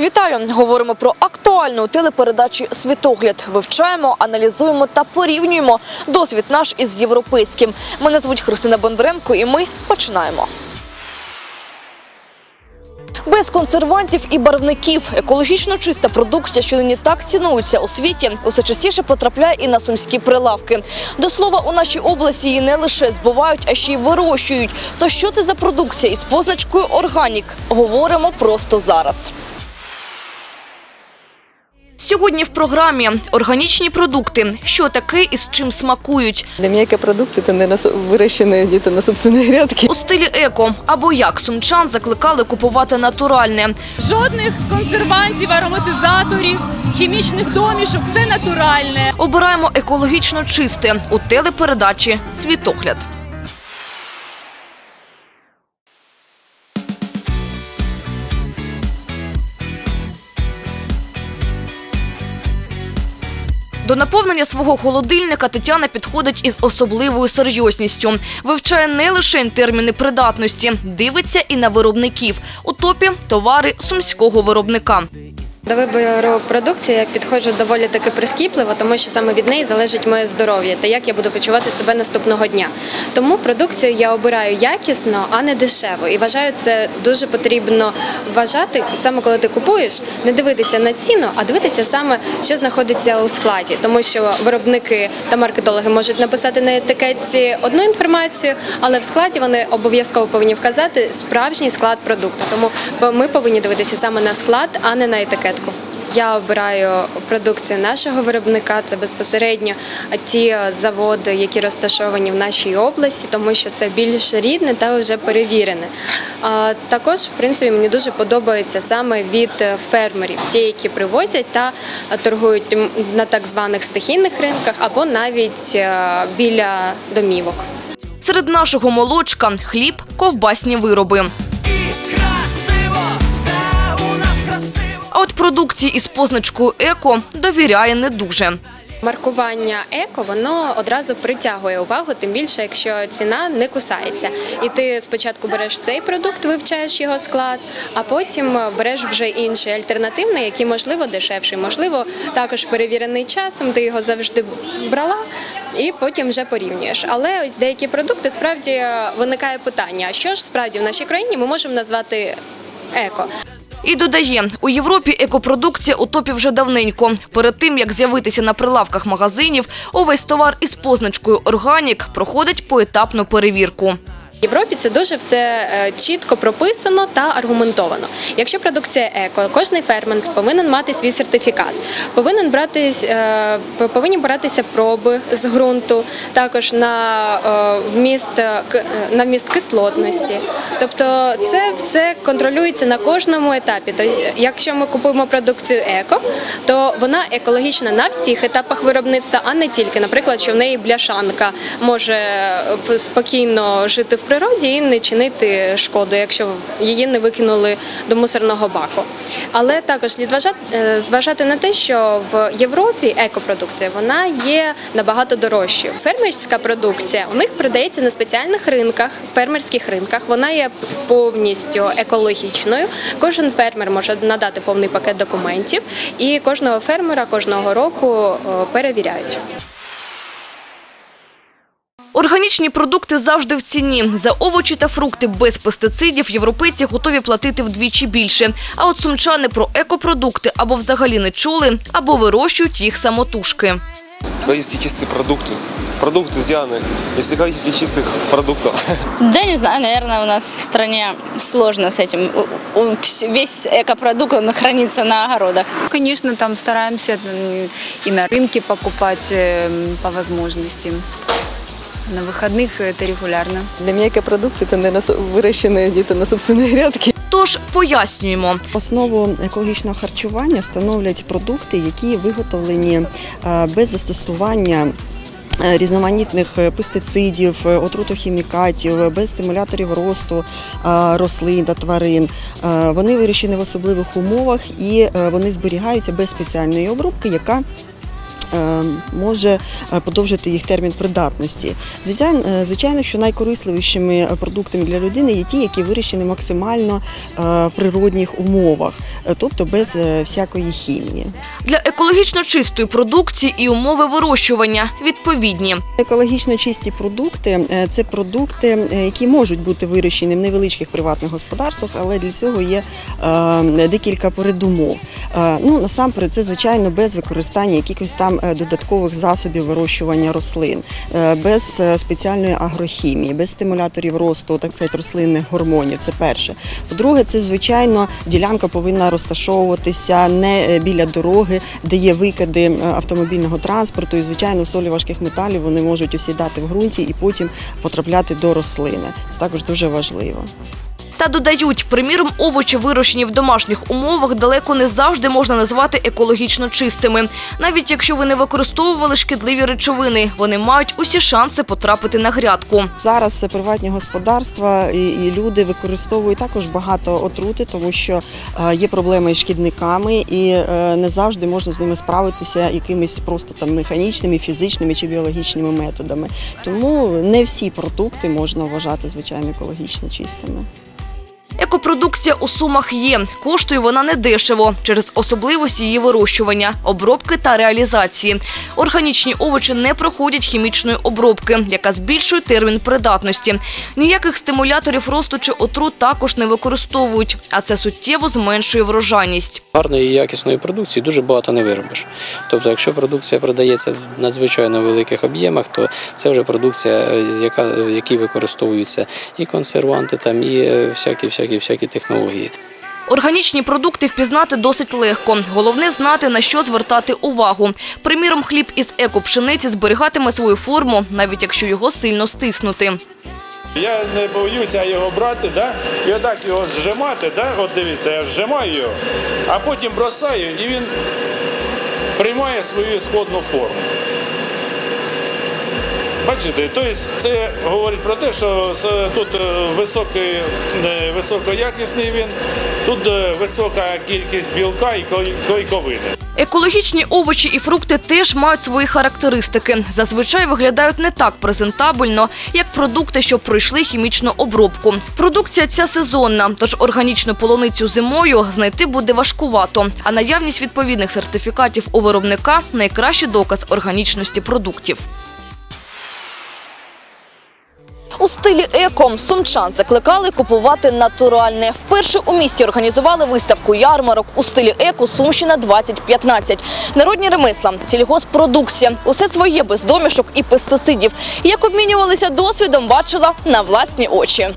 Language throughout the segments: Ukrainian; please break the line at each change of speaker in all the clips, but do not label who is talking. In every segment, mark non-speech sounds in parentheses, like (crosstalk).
Вітаю! Говоримо про актуальну у телепередачі Світогляд. Вивчаємо, аналізуємо та порівнюємо досвід наш із європейським. Мене звуть Христина Бондаренко, і ми починаємо. Без консервантів і барвників екологічно чиста продукція, що нині так цінується у світі, усе частіше потрапляє і на сумські прилавки. До слова, у нашій області її не лише збувають, а ще й вирощують. То що це за продукція із позначкою органік? Говоримо просто зараз. Сьогодні в програмі органічні продукти. Що таке і з чим смакують?
Для меня продукты это, наверное, выращенные где-то на собственной грядке.
У стилі еко або як сумчан закликали купувати натуральне.
Жодних консервантів, ароматизаторів, хімічних домішок, все натуральне.
Обираємо екологічно чисте у телепередачі Світогляд. До наповнення свого холодильника Тетяна підходить із особливою серйозністю. Вивчає не лише терміни придатності, дивиться і на виробників. У топі товари сумського виробника.
До вибору продукції я підходжу доволі таки прискіпливо, тому що саме від неї залежить моє здоров'я та як я буду почувати себе наступного дня. Тому продукцію я обираю якісно, а не дешево. І вважаю, це дуже потрібно вважати саме коли ти купуєш, не дивитися на ціну, а дивитися саме, що знаходиться у складі, тому що виробники та маркетологи можуть написати на етикетці одну інформацію, але в складі вони обов'язково повинні вказати справжній склад продукту. Тому ми повинні дивитися саме на склад, а не на етикетку. Я обираю продукцію нашого виробника. Це безпосередньо ті заводи, які розташовані в нашій області, тому що це більш рідне та вже перевірене. Також, в принципі, мені дуже подобається саме від фермерів, ті, які привозять та торгують на так званих стихійних ринках або навіть е, біля домівок.
Серед нашого молочка хліб, ковбасні вироби. От продукції із позначкою еко довіряє не дуже.
Маркування еко воно одразу притягує увагу, тим більше, якщо ціна не кусається. І ти спочатку береш цей продукт, вивчаєш його склад, а потім береш вже інший альтернативний, який можливо дешевший, можливо, також перевірений часом. Ти його завжди брала і потім вже порівнюєш. Але ось деякі продукти справді виникає питання: що ж справді в нашій країні ми можемо назвати еко?
І додає, у Європі екопродукція у топі вже давненько. Перед тим, як з'явитися на прилавках магазинів, увесь товар із позначкою «Органік» проходить поетапну перевірку.
Європі це дуже все е, чітко прописано та аргументовано. Якщо продукція еко, кожний фермер повинен мати свій сертифікат, повинен брати е, повинні братися проби з ґрунту, також на е, вміст на вміст кислотності. Тобто це все контролюється на кожному етапі. Тобто, якщо ми купуємо продукцію еко, то вона екологічна на всіх етапах виробництва, а не тільки, наприклад, що в неї бляшанка може спокійно жити в природі і не чинити шкоду, якщо її не викинули до мусорного баку. Але також слід е, зважати на те, що в Європі екопродукція вона є набагато дорожчою. Фермерська продукція у них продається на спеціальних ринках, фермерських ринках. Вона є повністю екологічною. Кожен фермер може надати повний пакет документів, і кожного фермера кожного року е, перевіряють.
Органічні продукти завжди в ціні. За овочі та фрукти без пестицидів європейці готові платити вдвічі більше. А от сумчани про екопродукти або взагалі не чули, або вирощують їх самотужки.
Экологически чистые продукты. Продукты из Яны. Из экологически чистых продуктов. (laughs)
Да не знаю, наверное, у нас в стране сложно с этим. У- у- вс- Весь экопродукт он хранится на огородах.
Конечно, там стараемся м, и на рынке покупать э, по возможности. На выходных это регулярно.
Для меня продукты это, наверное, выращенные где-то на собственной грядке.
Тож пояснюємо.
Основу екологічного харчування становлять продукти, які виготовлені е, без застосування. е, Різноманітних е, пестицидів, е, отрутохімікатів, е, без стимуляторів росту е, рослин та тварин. Е, Вони вирощені в особливих умовах і е, вони зберігаються без спеціальної обробки, яка е, може е, подовжити їх термін придатності. Звичайно, е, звичайно, що найкорисливішими е, продуктами для людини є ті, які вирощені максимально е, в природних умовах, е, тобто без е, всякої хімії.
Для екологічно чистої продукції і умови вирощування відповідні.
Екологічно чисті продукти е, це продукти, е, які можуть бути вирощені в невеличких приватних господарствах, але для цього є е, декілька передумов. Е, Ну насамперед, це звичайно без використання якихось там е, додаткових засобів вирощування рослин, е, без е, спеціальної агрохімії, без стимуляторів росту, так сказати, рослинних гормонів. Це перше. По-друге, це звичайно ділянка повинна розташовуватися не біля дороги, де є викиди автомобільного транспорту. І звичайно, солі важких металів вони можуть осідати в ґрунті і потім потрапляти до рослини. Це також дуже важливо.
Та додають, приміром, овочі, вирощені в домашніх умовах, далеко не завжди можна назвати екологічно чистими. Навіть якщо ви не використовували шкідливі речовини, вони мають усі шанси потрапити на грядку.
Зараз приватні господарства і, і люди використовують також багато отрути, тому що е, є проблеми із шкідниками, і е, не завжди можна з ними справитися якимись просто там механічними, фізичними чи біологічними методами. Тому не всі продукти можна вважати звичайно екологічно чистими.
Екопродукція у сумах є. Коштує вона недешево через особливості її вирощування, обробки та реалізації. Органічні овочі не проходять хімічної обробки, яка збільшує термін придатності. Ніяких стимуляторів росту чи отрут також не використовують, а це суттєво зменшує врожайність.
Гарної і якісної продукції дуже багато не виробиш. Тобто, якщо продукція продається в надзвичайно великих об'ємах, то це вже продукція, е, яка, в якій використовуються і консерванти, там, і е, всякі, всякі, всякі технології.
Органічні продукти впізнати досить легко. Головне знати, на що звертати увагу. Приміром, хліб із екопшениці зберігатиме свою форму, навіть якщо його сильно стиснути.
Я не боюся його брати, да? і отак його зжимати, да? от дивіться, я зжимаю його, а потім бросаю, і він приймає свою сходну форму. Бачите, тобто це говорить про те, що тут е, високий, е, високоякісний він, тут е, висока кількість білка і клей- клейковини.
Екологічні овочі і фрукти теж мають свої характеристики. Зазвичай виглядають не так презентабельно, як продукти, що пройшли хімічну обробку. Продукція ця сезонна, тож органічну полуницю зимою знайти буде важкувато. А наявність відповідних сертифікатів у виробника найкращий доказ органічності продуктів. У стилі еком сумчан закликали купувати натуральне. Вперше у місті організували виставку ярмарок у стилі еко Сумщина 2015. Народні ремесла, сільгоспродукція – усе своє без домішок і пестицидів. Як обмінювалися досвідом, бачила на власні очі.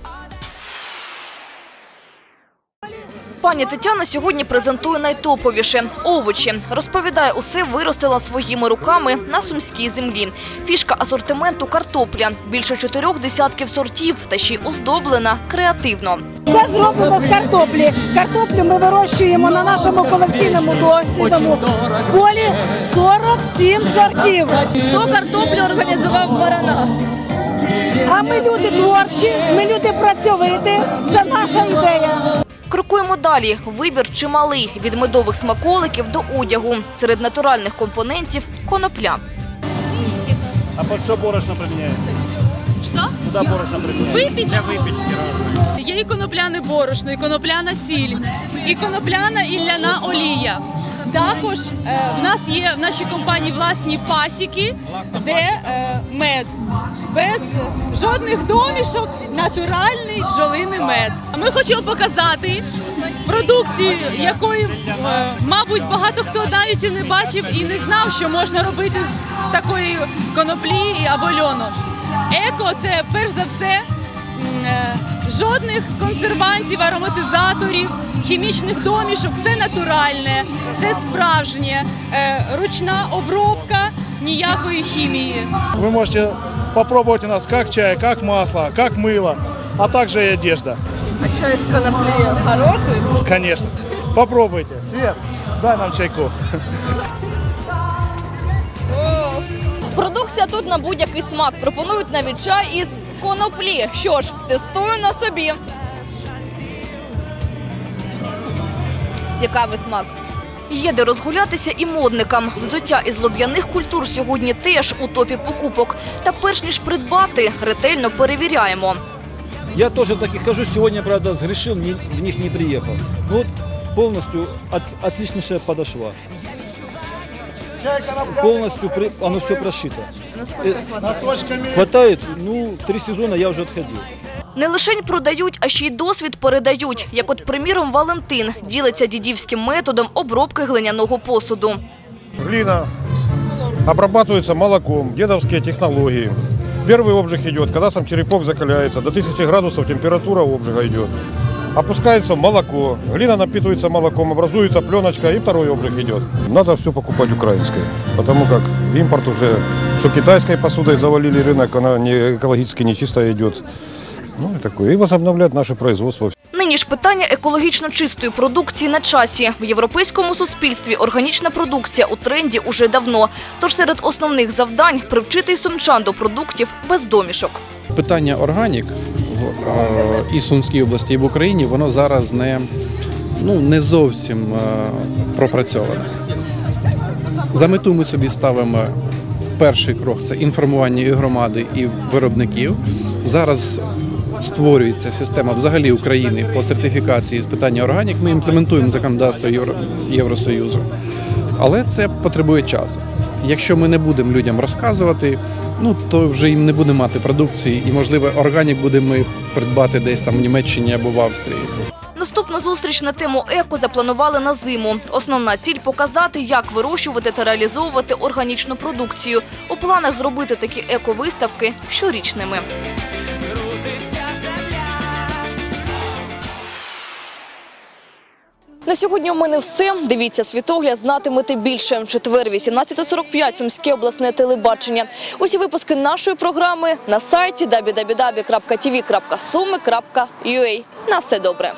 Пані Тетяна сьогодні презентує найтоповіше – овочі. Розповідає, усе виростила своїми руками на сумській землі. Фішка асортименту – картопля. Більше чотирьох десятків сортів та ще й оздоблена креативно.
Це зроблено з картоплі. Картоплю ми вирощуємо на нашому колекційному дослідному полі 47 сортів.
Хто картоплю організував барана?
А ми люди творчі, ми люди працьовиті. Це наша ідея.
Крокуємо далі. Вибір чималий – від медових смаколиків до одягу. Серед натуральних компонентів – конопля.
А під що борошно приміняється?
Що?
Куди борошно приміняється?
Випічку.
Для випічки разної.
Є і конопляне борошно, і конопляна сіль, і конопляна і ляна олія. Також е, в нас є в нашій компанії власні пасіки, де е, мед без жодних домішок, натуральний бджолиний мед. Ми хочемо показати продукцію, якої, е, мабуть, багато хто навіть і не бачив і не знав, що можна робити з, такої коноплі або льону. Еко це перш за все жодних консервантів, ароматизаторів, хімічних домішок, все натуральне, все справжнє, е, ручна обробка, ніякої хімії.
Вы можете попробовать у нас как чай, как масло, как мыло, а также и одежда.
А чай з коноплі хороший?
Конечно. Попробуйте. Свет, дай нам чайку.
Продукція тут на будь-який смак. Пропонують навіть чай із коноплі. Що ж, тестую на собі. Цікавий смак. Є де розгулятися і модникам. Взуття із лоб'яних культур сьогодні теж у топі покупок. Та перш ніж придбати, ретельно перевіряємо.
Я тоже так и хожу. Сегодня, правда, сгрешил, не- в них не приехал. Ну вот полностью от, отличнейшая подошва Полностью при- оно все прошито. Э, Хватает, ну, три сезона я уже отходил.
Не лише продають, а ще й досвід передають. Як от, приміром, Валентин ділиться дідівським методом обробки глиняного посуду.
Глина обрабатывается молоком, дедовские технологии. Первый обжиг идет, когда сам черепок закаляется, до 1000 градусов температура обжига идет. Опускается молоко, глина напитывается молоком, образуется пленочка и второй обжиг идет. Надо все покупать украинское, потому как импорт уже, что китайской посудой завалили рынок, она не экологически нечистая идет. Ну и такое. И возобновлять наше производство.
Нині ж питання екологічно чистої продукції на часі. В європейському суспільстві органічна продукція у тренді уже давно. Тож серед основних завдань – привчити й сумчан до продуктів без домішок.
Питання органік в і Сумській області, і в Україні воно зараз не, ну, не зовсім пропрацьоване. За мету ми собі ставимо перший крок це інформування і громади, і виробників. Зараз створюється система взагалі України по сертифікації з питання органік. Ми імплементуємо законодавство Євро- Євросоюзу. Але це потребує часу. Якщо ми не будемо людям розказувати, ну то вже їм не буде мати продукції, і можливо органік будемо придбати десь там в Німеччині або в Австрії.
Наступну зустріч на тему еко запланували на зиму. Основна ціль – показати, як вирощувати та реалізовувати органічну продукцію. У планах зробити такі еко-виставки щорічними. На сьогодні у мене все. Дивіться світогляд, знатимете більше. Четвер, 18.45, Сумське обласне телебачення. Усі випуски нашої програми на сайті www.tv.sumi.ua. На все добре.